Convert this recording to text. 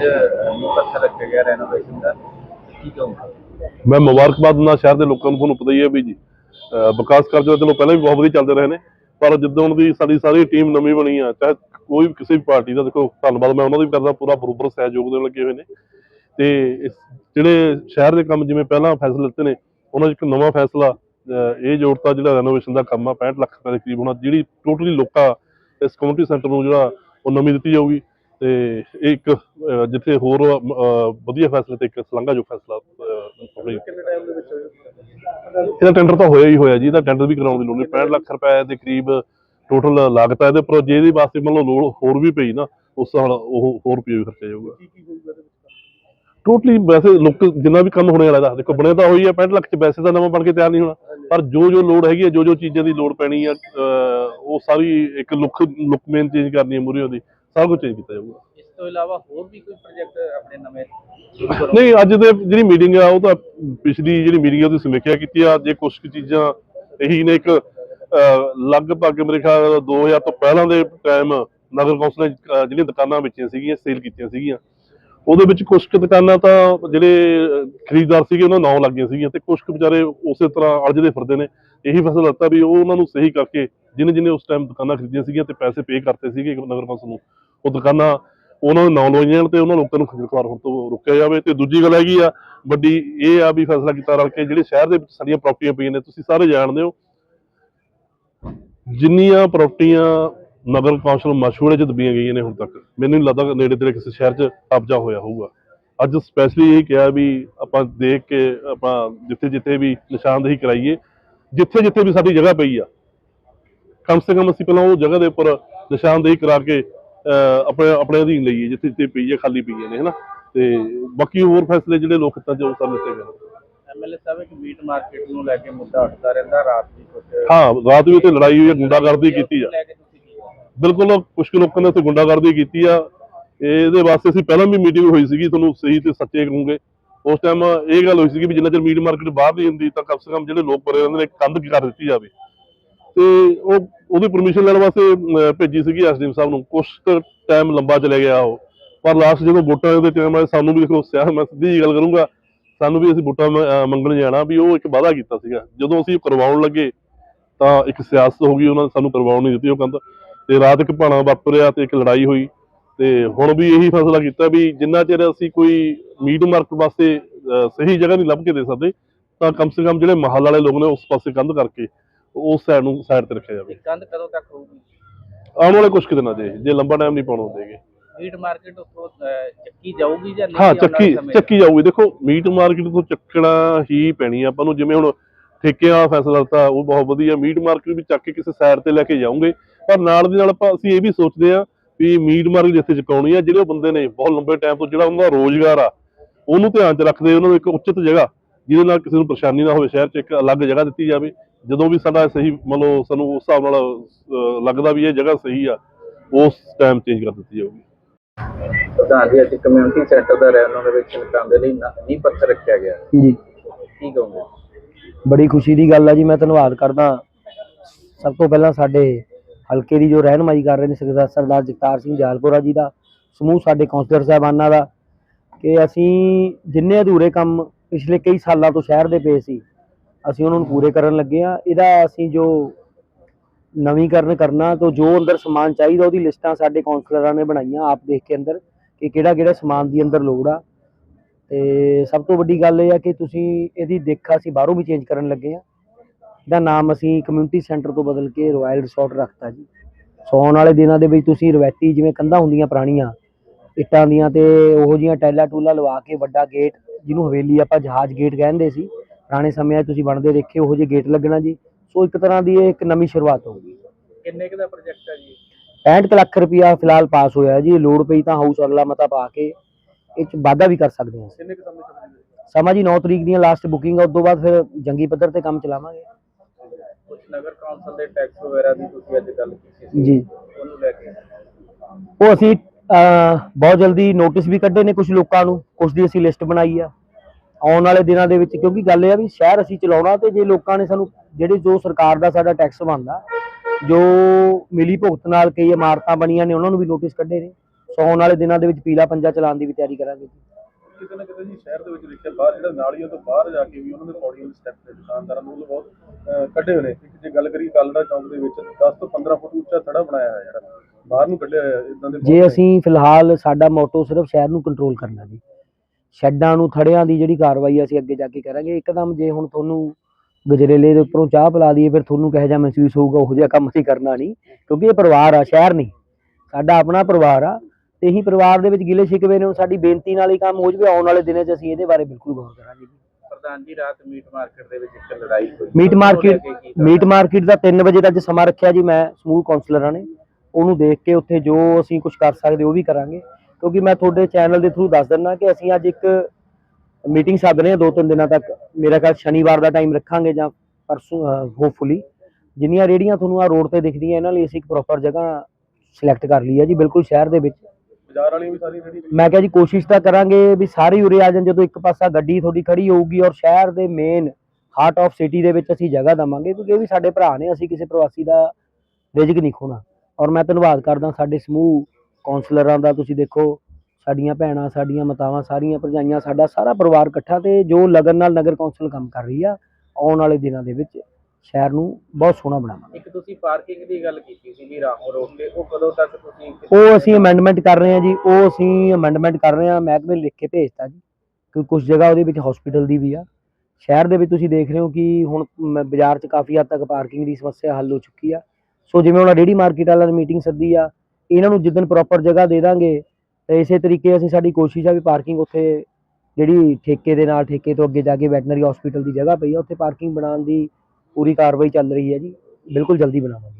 ਅੱਜ ਪੱਥਰ ਰੱਖਿਆ ਗਿਆ ਰੈਨੋਵੇਸ਼ਨ ਦਾ। ਕੀ ਕਹੂੰਗਾ? ਮੈਂ ਮੁਬਾਰਕਬਾਦ ਦਿੰਦਾ ਸ਼ਹਿਰ ਦੇ ਲੋਕਾਂ ਨੂੰ, ਤੁਹਾਨੂੰ ਪਤਾ ਹੀ ਹੈ ਵੀ ਜੀ ਵਿਕਾਸ ਕਾਰਜ ਚਲੋ ਪਹਿਲਾਂ ਵੀ ਬਹੁਤ ਵਧੀਆ ਚੱਲਦੇ ਰਹੇ ਨੇ, ਪਰ ਜਿੱਦਾਂ ਦੀ ਸਾਡੀ ਸਾਰੀ ਟੀਮ ਨਵੀਂ ਬਣੀ ਆ, ਚਾਹੇ ਕੋਈ ਵੀ ਕਿਸੇ ਵੀ ਪਾਰਟੀ ਦਾ, ਦੇਖੋ ਧੰਨਵਾਦ, ਮੈਂ ਉਹਨਾਂ ਦਾ ਵੀ ਕਰਦਾ ਪੂਰਾ, ਬਰੋਬਰ ਸਹਿਯੋਗ ਦੇਣ ਲੱਗੇ ਹੋਏ ਨੇ। ਤੇ ਜਿਹੜੇ ਸ਼ਹਿਰ ਦੇ ਕੰਮ ਜਿਵੇਂ ਪਹਿਲਾਂ ਫੈਸਲੇ ਲਿੱਤੇ ਨੇ, ਉਹਨਾਂ 'ਚ ਇੱਕ ਨਵਾਂ ਫੈਸਲਾ ਇਹ ਜੋੜਤਾ ਜਿਹੜਾ ਰੈਨੋਵੇਸ਼ਨ ਦਾ ਕੰਮ ਆ 65 ਲੱਖ ਰੁਪਏ ਦੇ ਕਰੀਬ ਹੋਣਾ, ਜਿਹੜੀ ਟੋਟਲੀ ਲੋਕਾਂ ਇਸ ਕਮਿਊਨਿਟੀ ਸੈਂਟਰ ਨੂੰ ਜਿਹੜਾ ਉਹ ਨਵੀਂ ਦਿੱਤੀ ਜਾਊਗੀ। ਤੇ ਇਹ ਇੱਕ ਅਹ ਜਿੱਥੇ ਹੋਰ ਅਹ ਵਧੀਆ ਫੈਸਲੇ ਤੇ ਇੱਕ ਸਲੰਘਾ ਜੋ ਫੈਸਲਾ ਅਹ ਆਪਣੀ ਕਿੰਨੇ ਟਾਈਮ ਦੇ ਵਿੱਚ ਇਹਦਾ ਟੈਂਡਰ ਤਾਂ ਹੋਇਆ ਹੀ ਹੋਇਆ ਜੀ ਇਹਦਾ ਟੈਂਡਰ ਵੀ ਕਰਾਉਣ ਦੀ ਲੋੜ ਨਹੀਂ। 65 ਲੱਖ ਰੁਪਏ ਦੇ ਕਰੀਬ ਟੋਟਲ ਲਾਗਤ ਹੈ ਇਹਦੇ ਪਰ ਜੇ ਇਹਦੇ ਵਾਸਤੇ ਮੰਨ ਲਓ ਲੋੜ ਹੋਰ ਵੀ ਪਈ ਨਾ ਉਸ ਨਾਲ ਉਹ ਹੋਰ ਰੁਪਏ ਵੀ ਖਰਚਿਆ ਜਾਊਗਾ। ਕੀ ਕੀ ਹੋਊਗਾ ਇਹਦੇ ਵਿੱਚ? ਟੋਟਲੀ ਵੈਸੇ ਲੋਕ ਜਿੰਨਾ ਵੀ ਕੰਮ ਹੋਣੇ ਵਾਲਾ ਦਾ ਦੇਖੋ ਬਣਿਆ ਤਾਂ ਹੋਈ ਹੈ 65 ਲੱਖ ਚ ਵੈਸੇ ਤਾਂ ਨਵਾਂ ਬਣ ਕੇ ਤਿਆਰ ਨਹੀਂ ਹੋਣਾ। ਪਰ ਜੋ ਜੋ ਲੋੜ ਹੈਗੀ ਹੈ ਜੋ ਜੋ ਚੀਜ਼ਾਂ ਦੀ ਲੋੜ ਪੈਣੀ ਆ ਅਹ ਉਹ ਸਾਰੀ ਇੱਕ ਲੁੱਕ ਲੁੱਕ ਮੇਨ ਚੇਂਜ ਕਰਨੀ ਹੈ ਮੂਰੀ ਉਹਦੀ। ਸਾਰਾ ਕੁਝ ਚੇਂਜ ਕੀਤਾ ਜਾਊਗਾ। ਇਸ ਤੋਂ ਇਲਾਵਾ ਹੋਰ ਵੀ ਕੋਈ ਪ੍ਰੋਜੈਕਟ ਆਪਣੇ ਨਵੇਂ ਸ਼ੁਰੂ ਕਰੋ? ਨਹੀਂ ਅੱਜ ਦੇ ਜਿਹੜੀ ਮੀਟਿੰਗ ਆ ਉਹ ਤਾਂ ਪਿਛਲੀ ਜਿਹੜੀ ਮੀਟਿੰਗ ਉਹਦੀ ਸਮੀਖਿਆ ਕੀਤੀ ਆ। ਜੇ ਕੁਝ ਕੁ ਚੀਜ਼ਾਂ ਇਹੀ ਨੇ ਇੱਕ ਲਗਭਗ ਮੇਰੇ ਖਿਆਲ 2000 ਤੋਂ ਪਹਿਲਾਂ ਦੇ ਟਾਈਮ ਨਗਰ ਕੌਂਸਲ ਜਿਹੜੀਆਂ ਦੁਕਾਨਾਂ ਵੇਚੀਆਂ ਸੀਗੀਆਂ ਸੇਲ ਕੀਤੀਆਂ ਸੀਗੀਆਂ। ਉਹਦੇ ਵਿੱਚ ਕੁਝ ਕੁ ਦੁਕਾਨਾਂ ਤਾਂ ਜਿਹੜੇ ਖਰੀਦਦਾਰ ਸੀਗੇ, ਉਹਨਾਂ ਨਾਂ ਲੱਗੀਆਂ ਸੀਗੀਆਂ ਤੇ ਕੁਝ ਕੁ ਵਿਚਾਰੇ ਉਸੇ ਤਰ੍ਹਾਂ ਅੜਜਦੇ ਫਿਰਦੇ ਨੇ। ਇਹੀ ਫੈਸਲਾ ਲਿੱਤਾ ਵੀ ਉਹ ਉਹਨਾਂ ਨੂੰ ਸਹੀ ਕਰਕੇ ਜਿਹਨੇ ਜਿਹਨੇ ਉਸ ਟਾਈਮ ਦੁਕਾਨਾਂ ਖਰੀਦੀਆਂ ਸੀਗੀਆਂ ਤੇ ਪੈਸੇ ਪੇ ਕਰਤੇ ਸੀਗੇ ਨਗਰ ਕੌਂਸਲ ਨੂੰ, ਉਹ ਦੁਕਾਨਾਂ ਉਹਨਾਂ ਨੂੰ ਨਾਂ ਲਵਾਈਆਂ ਤੇ ਉਹਨਾਂ ਲੋਕਾਂ ਨੂੰ ਖੱਜਲ ਖੁਆਰ ਹੋਣ ਤੋਂ ਰੋਕਿਆ ਜਾਵੇ। ਤੇ ਦੂਜੀ ਗੱਲ ਹੈਗੀ ਆ, ਵੱਡੀ ਇਹ ਆ ਵੀ ਫੈਸਲਾ ਕੀਤਾ ਰਲ ਕੇ ਜਿਹੜੇ ਸ਼ਹਿਰ ਦੇ ਵਿੱਚ ਸਾਡੀਆਂ ਪ੍ਰਾਪਰਟੀਆਂ ਪਈਆਂ ਨੇ, ਤੁਸੀਂ ਸਾਰੇ ਜਾਣਦੇ ਹੋ। ਜਿੰਨੀਆਂ ਪ੍ਰਾਪਰਟੀਆਂ ਨਗਰ ਕੌਂਸਲ ਮਸ਼ਹੂਰੇ ਚ ਦਬੀਆਂ ਗਈਆਂ ਨੇ ਹੁਣ ਤੱਕ। ਮੈਨੂੰ ਨਹੀਂ ਲੱਗਦਾ ਨੇੜੇ ਤੇੜੇ ਕਿਸੇ ਸ਼ਹਿਰ 'ਚ ਕਬਜ਼ਾ ਹੋਇਆ ਹੋਊਗਾ। ਅੱਜ ਸਪੈਸ਼ਲੀ ਇਹ ਕਿਹਾ ਵੀ ਆਪਾਂ ਦੇਖ ਕੇ ਆਪਾਂ ਜਿੱਥੇ ਜਿੱਥੇ ਵੀ ਨਿਸ਼ਾਨਦੇਹੀ ਕਰਾਈਏ ਜਿੱਥੇ ਜਿੱਥੇ ਵੀ ਸਾਡੀ ਜਗ੍ਹਾ ਪਈ ਆ ਕਮ ਸੇ ਕਮ ਅਸੀਂ ਪਹਿਲਾਂ ਉਹ ਜਗ੍ਹਾ ਦੇ ਉੱਪਰ ਨਿਸ਼ਾਨਦੇਹੀ ਕਰਾ ਕੇ ਆਪਣੇ ਆਪਣੇ ਅਧੀਨ ਲਈਏ ਜਿੱਥੇ ਜਿੱਥੇ ਪਈ ਹੈ ਖਾਲੀ ਪਈਆਂ ਨੇ ਹਨਾ? ਤੇ ਬਾਕੀ ਹੋਰ ਫੈਸਲੇ ਜਿਹੜੇ ਲੋਕ 'ਚ ਉਹ ਸਭ ਲਿੱਤੇ ਗਏ। ਐਮਐਲਏ ਸਾਹਿਬ ਇੱਕ ਮੀਟ ਮਾਰਕੀਟ ਨੂੰ ਲੈ ਕੇ ਮੁੱਦਾ ਉੱਠਦਾ ਰਹਿੰਦਾ ਰਾਤ ਦੀ ਕੁਝ ਹਾਂ ਰਾਤ ਵੀ ਉੱਥੇ ਲੜਾਈ ਹੋਈ ਹੈ ਗੁੰਡਾਗਰਦੀ ਕੀਤੀ ਕੀ ਬਿਲਕੁਲ ਕੁਝ ਕੁ ਲੋਕਾਂ ਨੇ ਉੱਥੇ ਗੁੰਡਾਗਰਦੀ ਕੀਤੀ ਆ। ਇਹਦੇ ਵਾਸਤੇ ਅਸੀਂ ਪਹਿਲਾਂ ਵੀ ਮੀਟਿੰਗ ਹੋਈ ਸੀਗੀ, ਤੁਹਾਨੂੰ ਸਹੀ ਤੇ ਸੱਚੇ ਕਹੂੰਗੇ। ਉਸ ਟਾਈਮ ਇਹ ਗੱਲ ਹੋਈ ਸੀਗੀ ਵੀ ਜਿੰਨਾ ਚਿਰ ਮੀਟ ਮਾਰਕੀਟ ਬਾਹਰ ਨਹੀਂ ਹੁੰਦੀ, ਤਾਂ ਕਮ ਸੇ ਕਮ ਜਿਹੜੇ ਲੋਕ ਪਰੇ ਰਹਿੰਦੇ ਨੇ, ਕੰਧ ਕਰ ਦਿੱਤੀ ਜਾਵੇ। ਤੇ ਉਹ, ਉਹਦੀ ਪਰਮਿਸ਼ਨ ਲੈਣ ਵਾਸਤੇ ਭੇਜੀ ਸੀਗੀ ਐਸਡੀਐਮ ਸਾਹਿਬ ਨੂੰ। ਕੁਝ ਟਾਈਮ ਲੰਬਾ ਚਲੇ ਗਿਆ ਉਹ। ਪਰ ਲਾਸਟ ਜਦੋਂ ਵੋਟਾਂ ਦੇ ਟਾਈਮ ਆਏ, ਸਾਨੂੰ ਵੀ ਦੇਖੋ ਸਿਆਹ ਮੈਂ ਸਿੱਧੀ ਜਿਹੀ ਗੱਲ ਕਰੂੰਗਾ, ਸਾਨੂੰ ਵੀ ਅਸੀਂ ਵੋਟਾਂ ਮੰਗਣ ਜਾਣਾ ਵੀ ਉਹ ਇੱਕ ਵਾਅਦਾ ਕੀਤਾ ਸੀਗਾ। ਜਦੋਂ ਅਸੀਂ ਕਰਵਾਉਣ ਲੱਗੇ, ਤਾਂ ਇੱਕ ਸਿਆਸਤ ਹੋ ਗਈ, ਉਹਨਾਂ ਨੇ ਸਾਨੂੰ ਕਰਵਾਉਣ ਨਹੀਂ ਦਿੱਤੀ ਉਹ ਕੰਧ। ਤੇ ਰਾਤ ਇੱਕ ਭਾਣਾ ਵਾਪਰਿਆ ਤੇ ਇੱਕ ਲੜਾਈ ਹੋਈ ਤੇ ਹੁਣ ਵੀ ਇਹੀ ਫੈਸਲਾ ਕੀਤਾ ਵੀ ਜਿੰਨਾ ਚਿਰ ਅਸੀਂ ਕੋਈ ਮੀਟ ਮਾਰਕੀਟ ਵਾਸਤੇ ਸਹੀ ਜਗ੍ਹਾ ਨਹੀਂ ਲੱਭ ਕੇ ਦੇ ਸਕਦੇ ਤਾਂ ਕਮ ਸੇ ਕਮ ਜਿਹੜੇ ਮਹੱਲ ਵਾਲੇ ਲੋਕ ਨੇ ਉਸ ਪਾਸੇ ਕੰਧ ਕਰਕੇ ਉਸ ਸਾਈਡ ਨੂੰ ਸਾਈਡ ਤੇ ਰੱਖਿਆ ਜਾਵੇ। ਕੰਧ ਕਦੋਂ ਤੱਕ ਹੋਊਗੀ? ਆਉਣ ਵਾਲੇ ਕੁਝ ਦਿਨਾਂ ਦੇ ਜੇ ਲੰਬਾ ਟਾਈਮ ਨਹੀਂ ਪਾਉਣਾ ਹੁੰਦੇਗੇ ਮੀਟ ਮਾਰਕੀਟ ਉੱਥੋਂ ਚੱਕੀ ਜਾਊਗੀ ਜਾਂ ਨਹੀਂ ਹਾਂ ਵਾਲੇ ਚੱਕੀ? ਚੱਕੀ ਜਾਊਗੀ। ਦੇਖੋ ਮੀਟ ਮਾਰਕੀਟ ਤੋਂ ਚੱਕਣਾ ਹੀ ਪੈਣੀ ਆਪਾਂ ਨੂੰ ਜਿਵੇਂ ਹੁਣ ਠੇਕਿਆਂ ਦਾ ਫੈਸਲਾ ਲਿੱਤਾ ਉਹ ਬਹੁਤ ਵਧੀਆ। ਮੀਟ ਮਾਰਕੀਟ ਵੀ ਚੱਕ ਕੇ ਕਿਸੇ ਸਾਈਡ ਤੇ ਲੈ ਕੇ ਜਾਊਂਗੇ ਪਰ ਨਾਲ ਦੀ ਨਾਲ ਆਪਾਂ ਅਸੀਂ ਇਹ ਵੀ ਸੋਚਦੇ ਆ ਵੀ ਮੀਟ ਮਾਰਕੀਟ ਜਿੱਥੇ ਚੁਕਾਉਣੀ ਆ ਜਿਹੜੇ ਬੰਦੇ ਨੇ ਬਹੁਤ ਲੰਬੇ ਟਾਈਮ ਤੋਂ ਜਿਹੜਾ ਉਹਨਾਂ ਦਾ ਰੋਜ਼ਗਾਰ ਆ ਉਹਨੂੰ ਧਿਆਨ 'ਚ ਰੱਖਦੇ ਉਹਨਾਂ ਨੂੰ ਇੱਕ ਉਚਿਤ ਜਗ੍ਹਾ ਜਿਹਦੇ ਨਾਲ ਕਿਸੇ ਨੂੰ ਪਰੇਸ਼ਾਨੀ ਨਾ ਹੋਵੇ ਸ਼ਹਿਰ 'ਚ ਇੱਕ ਅਲੱਗ ਜਗ੍ਹਾ ਦਿੱਤੀ ਜਾਵੇ। ਜਦੋਂ ਵੀ ਸਾਡਾ ਸਹੀ ਮੰਨ ਲਓ ਸਾਨੂੰ ਉਸ ਹਿਸਾਬ ਨਾਲ ਲੱਗਦਾ ਵੀ ਇਹ ਜਗ੍ਹਾ ਸਹੀ ਆ ਉਸ ਟਾਈਮ ਚੇਂਜ ਕਰ ਦਿੱਤੀ ਜਾਊਗੀ। ਪ੍ਰਧਾਨ ਜੀ ਅੱਜ ਕਮਿਊਨਿਟੀ ਸੈਂਟਰ ਦਾ ਰੈਨੋਵੇਸ਼ਨ ਕਰਨ ਦੇ ਲਈ ਨ- ਨੀਂਹ ਪੱਥਰ ਰੱਖਿਆ ਗਿਆ। ਜੀ। ਕੀ ਕਹੋਗੇ? ਬੜੀ ਖੁਸ਼ੀ ਦੀ ਗੱਲ ਆ ਜੀ ਮੈਂ ਧੰਨਵਾਦ ਕਰਦਾ। ਸਭ ਤੋਂ ਪਹਿਲਾਂ ਸਾਡੇ ਹਲਕੇ ਦੀ ਜੋ ਰਹਿਨਮਾਈ ਕਰ ਰਹੇ ਨੇ ਸਰਦਾਰ ਸਰਦਾਰ ਜਗਤਾਰ ਸਿੰਘ ਜਾਲਪੁਰਾ ਜੀ ਦਾ, ਸਮੂਹ ਸਾਡੇ ਕਾਉਂਸਲਰ ਸਾਹਿਬਾਨਾਂ ਦਾ, ਕਿ ਅਸੀਂ ਜਿੰਨੇ ਅਧੂਰੇ ਕੰਮ ਪਿਛਲੇ ਕਈ ਸਾਲਾਂ ਤੋਂ ਸ਼ਹਿਰ ਦੇ ਪਏ ਸੀ, ਅਸੀਂ ਉਹਨਾਂ ਨੂੰ ਪੂਰੇ ਕਰਨ ਲੱਗੇ ਆ ਇਹਦਾ ਅਸੀਂ ਜੋ ਨਵੀਕਰਨ ਕਰਨਾ, ਤੋਂ ਜੋ ਅੰਦਰ ਸਮਾਨ ਚਾਹੀਦਾ ਉਹਦੀ ਲਿਸਟਾਂ ਸਾਡੇ ਕਾਉਂਸਲਰਾਂ ਨੇ ਬਣਾਈਆਂ ਆਪ ਦੇਖ ਕੇ ਅੰਦਰ, ਕਿ ਕਿਹੜਾ ਕਿਹੜਾ ਸਮਾਨ ਦੀ ਅੰਦਰ ਲੋੜ ਆ। ਤੇ ਸਭ ਤੋਂ ਵੱਡੀ ਗੱਲ ਇਹ ਆ ਕਿ ਤੁਸੀਂ ਇਹਦੀ ਦਿੱਖ ਅਸੀਂ ਬਾਹਰੋਂ ਵੀ ਚੇਂਜ ਕਰਨ ਲੱਗੇ ਆ ਇਹਦਾ ਨਾਮ ਅਸੀਂ ਕਮਿਊਨਿਟੀ ਸੈਂਟਰ ਤੋਂ ਬਦਲ ਕੇ ਰਾਇਲ ਰਿਸੋਰਟ ਰੱਖਤਾ ਜੀ। ਸੌਣ ਵਾਲੇ ਦਿਨਾਂ ਦੇ ਵਿੱਚ ਤੁਸੀਂ ਰਵੈਤੀ ਜਿਵੇਂ ਕੰਧਾਂ ਹੁੰਦੀਆਂ ਪੁਰਾਣੀਆਂ ਇੱਟਾਂ ਦੀਆਂ ਤੇ ਉਹੋ ਜੀਆਂ ਟੈਲਾ ਟੂਲਾ ਲਵਾ ਕੇ ਵੱਡਾ ਗੇਟ ਜਿਹਨੂੰ ਹਵੇਲੀ ਆਪਾਂ ਜਹਾਜ਼ ਗੇਟ ਕਹਿੰਦੇ ਸੀ ਪੁਰਾਣੇ ਸਮਿਆਂ ਤੁਸੀਂ ਬਣਦੇ ਦੇਖੇ ਉਹੋ ਜਿਹੇ ਗੇਟ ਲੱਗਣਾ ਜੀ। ਸੋ ਇੱਕ ਤਰ੍ਹਾਂ ਦੀ ਇਹ ਇੱਕ ਨਵੀਂ ਸ਼ੁਰੂਆਤ ਹੋਊਗੀ ਕਿੰਨੇ ਕੁ ਦਾ ਪ੍ਰੋਜੈਕਟ ਹੈ ਜੀ? 65 ਕੁ ਲੱਖ ਰੁਪਇਆ ਫਿਲਹਾਲ ਪਾਸ ਹੋਇਆ ਜੀ। ਲੋੜ ਪਈ ਤਾਂ ਹਾਊਸ ਅਗਲਾ ਮਤਾ ਪਾ ਕੇ ਇਹ 'ਚ ਵਾਧਾ ਵੀ ਕਰ ਸਕਦੇ ਹਾਂ ਕਿੰਨੇ ਕੁ ਸਮੇਂ ਤੱਕ ਸਮਾਂ ਜੀ 9 ਤਰੀਕ ਦੀਆਂ ਲਾਸਟ ਬੁਕਿੰਗ ਆ ਉਸ ਤੋਂ ਬਾਅਦ ਫਿਰ ਜੰਗੀ ਪੱਧਰ ਤੇ ਕੰਮ ਚਲਾਵਾਂਗੇ। ਨਗਰ ਕੌਂਸਲ ਦੇ ਟੈਕਸ ਵਗੈਰਾ ਦੀ ਤੁਸੀਂ ਅੱਜ ਗੱਲ ਕੀਤੀ ਸੀ ਜੀ। ਉਹਨੂੰ ਲੈ ਕੇ? ਉਹ ਅਸੀਂ ਬਹੁਤ ਜਲਦੀ ਨੋਟਿਸ ਵੀ ਕੱਢੇ ਨੇ ਕੁਝ ਲੋਕਾਂ ਨੂੰ ਕੁਝ ਦੀ ਅਸੀਂ ਲਿਸਟ ਬਣਾਈ ਆ। ਆਉਣ ਵਾਲੇ ਦਿਨਾਂ ਦੇ ਵਿੱਚ ਕਿਉਂਕਿ ਗੱਲ ਇਹ ਆ ਵੀ ਸ਼ਹਿਰ ਅਸੀਂ ਚਲਾਉਣਾ ਤੇ ਜੇ ਲੋਕਾਂ ਨੇ ਸਾਨੂੰ ਜਿਹੜੇ ਜੋ ਸਰਕਾਰ ਦਾ ਸਾਡਾ ਟੈਕਸ ਬਣਦਾ ਜੋ ਮਿਲੀ ਭੁਗਤ ਨਾਲ ਕਈ ਇਮਾਰਤਾਂ ਬਣੀਆਂ ਨੇ ਉਹਨਾਂ ਨੂੰ ਵੀ ਨੋਟਿਸ ਕੱਢੇ ਨੇ। ਸੋ ਆਉਣ ਵਾਲੇ ਦਿਨਾਂ ਦੇ ਵਿੱਚ ਪੀਲਾ ਪੰਜਾ ਚਲਾਉਣ ਦੀ ਵੀ ਤਿਆਰੀ ਕਰਾਂਗੇ ਜੀ। ਕਿਤੇ ਨਾ ਕਿਤੇ ਜੀ ਸ਼ਹਿਰ ਦੇ ਵਿੱਚ ਦੇਖਿਆ ਬਾਹਰ ਜਿਹੜਾ ਨਾਲੀਆਂ ਤੋਂ ਬਾਹਰ ਜਾ ਕੇ ਵੀ ਉਹਨਾਂ ਦੇ ਪੌੜੀਆਂ ਦੇ ਸਟੈਪ ਤੇ ਦੁਕਾਨਦਾਰਾਂ ਨੂੰ ਬਹੁਤ ਕੱਢੇ ਹੋਏ ਨੇ। ਜੇ ਗੱਲ ਕਰੀਏ ਕਾਲੜਾ ਚੌਂਕ ਦੇ ਵਿੱਚ 10 ਤੋਂ 15 ਫੁੱਟ ਉੱਚਾ ਥੜਾ ਬਣਾਇਆ ਹੋਇਆ ਜਿਹੜਾ ਬਾਹਰ ਨੂੰ ਕੱਢਿਆ ਹੋਇਆ ਇਦਾਂ ਦੇ ਜੇ ਨੇ। ਅਸੀਂ ਫਿਲਹਾਲ ਸਾਡਾ ਮੋਟੋ ਸਿਰਫ ਸ਼ਹਿਰ ਨੂੰ ਕੰਟਰੋਲ ਕਰਨਾ ਜੀ। ਸ਼ੈੱਡਾਂ ਨੂੰ ਥੜਿਆਂ ਦੀ ਜਿਹੜੀ ਕਾਰਵਾਈ ਅਸੀਂ ਅੱਗੇ ਜਾ ਕੇ ਕਰਾਂਗੇ। ਇੱਕਦਮ ਜੇ ਹੁਣ ਤੁਹਾਨੂੰ ਗਜਰੇਲੇ ਦੇ ਉੱਪਰੋਂ ਚਾਹ ਪਿਲਾ ਦਈਏ ਫਿਰ ਤੁਹਾਨੂੰ ਕਿਹੋ ਜਿਹਾ ਮਹਿਸੂਸ ਹੋਊਗਾ ਉਹ ਜਿਹਾ ਕੰਮ ਅਸੀਂ ਕਰਨਾ ਨਹੀਂ। ਕਿਉਂਕਿ ਇਹ ਪਰਿਵਾਰ ਆ ਸ਼ਹਿਰ ਨਹੀਂ। ਸਾਡਾ ਆਪਣਾ ਪਰਿਵਾਰ ਆ ਤੇ ਇਹੀ ਪਰਿਵਾਰ ਦੇ ਵਿੱਚ ਗਿਲੇ ਸ਼ਿਕਵੇ ਨੇ ਸਾਡੀ ਬੇਨਤੀ ਨਾਲ ਹੀ ਕੰਮ ਹੋ ਜਵੇ ਆਉਣ ਵਾਲੇ ਦਿਨਾਂ 'ਚ ਅਸੀਂ ਇਹਦੇ ਬਾਰੇ ਬਿਲਕੁਲ ਗੌਰ ਕਰਾਂਗੇ ਜੀ। ਪ੍ਰਧਾਨ ਜੀ ਰਾਤ ਮੀਟ ਮਾਰਕੀਟ ਦੇ ਵਿੱਚ ਇੱਕ ਲੜਾਈ ਹੋਈ। ਮੀਟ ਮਾਰਕੀਟ ਮੀਟ ਮਾਰਕੀਟ ਦਾ 3 ਵਜੇ ਦਾ ਅੱਜ ਸਮਾਂ ਰੱਖਿਆ ਜੀ ਮੈਂ ਸਮੂਹ ਕਾਉਂਸਲਰਾਂ ਨੇ। ਉਹਨੂੰ ਦੇਖ ਕੇ ਉੱਥੇ ਜੋ ਅਸੀਂ ਕੁਝ ਕਰ ਸਕਦੇ ਉਹ ਵੀ ਕਰਾਂਗੇ। ਕਿਉਂਕਿ ਮੈਂ ਤੁਹਾਡੇ ਚੈਨਲ ਦੇ ਥਰੂ ਦੱਸ ਦਿੰਦਾ ਕਿ ਅਸੀਂ ਅੱਜ ਇੱਕ ਮੀਟਿੰਗ ਸੱਦ ਰਹੇ ਹਾਂ ਦੋ ਤਿੰਨ ਦਿਨਾਂ ਤੱਕ। ਮੇਰਾ ਖਿਆਲ ਸ਼ਨੀਵਾਰ ਦਾ ਟਾਈਮ ਰੱਖਾਂਗੇ ਜਾਂ ਪਰਸੋਂ ਹੋਪਫੁਲੀ ਜਿੰਨੀਆਂ ਰੇੜੀਆਂ ਤੁਹਾਨੂੰ ਆ ਰੋਡ ਤੇ ਦਿਖਦੀਆਂ ਇਹਨਾਂ ਲਈ ਅਸੀਂ ਇੱਕ ਪ੍ਰੋਪਰ ਜਗ੍ਹਾ ਸਿਲੈਕਟ ਕਰ ਲਈ ਹੈ ਜੀ ਬਿਲਕੁਲ ਸ਼ਹਿਰ ਦੇ ਵਿੱਚ। ਬਾਜ਼ਾਰ ਵਾਲੀਆਂ ਵੀ ਸਾਰੀ ਜਿਹੜੀ ਮੈਂ ਕਿਹਾ ਜੀ, ਕੋਸ਼ਿਸ਼ ਤਾਂ ਕਰਾਂਗੇ ਵੀ ਸਾਰੇ ਉਰੇ ਆ ਜਾਣ, ਜਦੋਂ ਇੱਕ ਪਾਸਾ ਗੱਡੀ ਤੁਹਾਡੀ ਖੜੀ ਹੋਊਗੀ ਔਰ ਸ਼ਹਿਰ ਦੇ ਮੇਨ ਹਾਰਟ ਆਫ ਸਿਟੀ ਦੇ ਵਿੱਚ ਅਸੀਂ ਜਗ੍ਹਾ ਦਵਾਂਗੇ, ਕਿਉਂਕਿ ਇਹ ਵੀ ਸਾਡੇ ਭਰਾ ਨੇ, ਅਸੀਂ ਕਿਸੇ ਪ੍ਰਵਾਸੀ ਦਾ ਰਿਜ਼ਕ ਨਹੀਂ ਖੋਣਾ। ਔਰ ਮੈਂ ਧੰਨਵਾਦ ਕਰਦਾ ਸਾਡੇ ਸਮੂਹ ਕਾਉਂਸਲਰਾਂ ਦਾ, ਤੁਸੀਂ ਦੇਖੋ, ਸਾਡੀਆਂ ਭੈਣਾਂ, ਸਾਡੀਆਂ ਮਾਤਾਵਾਂ, ਸਾਰੀਆਂ ਭਰਜਾਈਆਂ, ਸਾਡਾ ਸਾਰਾ ਪਰਿਵਾਰ ਇਕੱਠਾ ਤੇ ਜੋ ਲਗਨ ਨਾਲ ਨਗਰ ਕੌਂਸਲ ਕੰਮ ਕਰ ਰਹੀ ਆ, ਆਉਣ ਵਾਲੇ ਦਿਨਾਂ ਦੇ ਵਿੱਚ। ਸ਼ਹਿਰ ਨੂੰ ਬਹੁਤ ਸੋਹਣਾ ਬਣਾਵਾਂਗੇ। ਇੱਕ ਤੁਸੀਂ ਪਾਰਕਿੰਗ ਦੀ ਗੱਲ ਕੀਤੀ ਸੀ ਜੀ ਰਾਹੋਂ ਰੋਡ ਤੇ ਉਹ ਕਦੋਂ ਤੱਕ ਤੁਸੀਂ ਉਹ ਅਸੀਂ ਅਮੈਂਡਮੈਂਟ ਕਰ ਰਹੇ ਹਾਂ ਜੀ ਉਹ ਅਸੀਂ ਅਮੈਂਡਮੈਂਟ ਕਰ ਰਹੇ ਹਾਂ ਮਹਿਕਮੇ ਲਿਖ ਕੇ ਭੇਜਤਾ ਜੀ ਕਿ ਕੁਝ ਜਗ੍ਹਾ ਉਹਦੇ ਵਿੱਚ ਹਸਪੀਟਲ ਦੀ ਵੀ ਆ। ਸ਼ਹਿਰ ਦੇ ਵਿੱਚ ਤੁਸੀਂ ਦੇਖ ਰਹੇ ਹੋ ਕਿ ਹੁਣ ਬਾਜ਼ਾਰ 'ਚ ਕਾਫੀ ਹੱਦ ਤੱਕ ਪਾਰਕਿੰਗ ਦੀ ਸਮੱਸਿਆ ਹੱਲ ਹੋ ਚੁੱਕੀ ਆ। ਸੋ ਜਿਵੇਂ ਹੁਣ ਰੇੜੀ ਮਾਰਕੀਟ ਵਾਲਿਆਂ ਨੇ ਮੀਟਿੰਗ ਸੱਦੀ ਆ ਇਹਨਾਂ ਨੂੰ ਜਿੱਦਣ ਪ੍ਰੋਪਰ ਜਗ੍ਹਾ ਦੇ ਦਾਂਗੇ ਤੇ ਇਸੇ ਤਰੀਕੇ ਅਸੀਂ ਸਾਡੀ ਕੋਸ਼ਿਸ਼ ਆ ਵੀ ਪਾਰਕਿੰਗ ਉੱਥੇ ਜਿਹੜੀ ਠੇਕੇ ਦੇ ਨਾਲ ਠੇਕੇ ਤੋਂ ਅੱਗੇ ਜਾ ਕੇ ਵੈਟਨਰੀ ਹਸਪੀਟਲ ਦੀ ਜਗ੍ਹਾ ਪਈ ਆ ਉੱਥੇ ਪਾਰਕਿੰਗ ਬਣਾਉਣ ਦੀ ਪੂਰੀ ਕਾਰਵਾਈ ਚੱਲ ਰਹੀ ਹੈ ਜੀ। ਬਿਲਕੁਲ ਜਲਦੀ ਬਣਾਵਾਂਗੇ।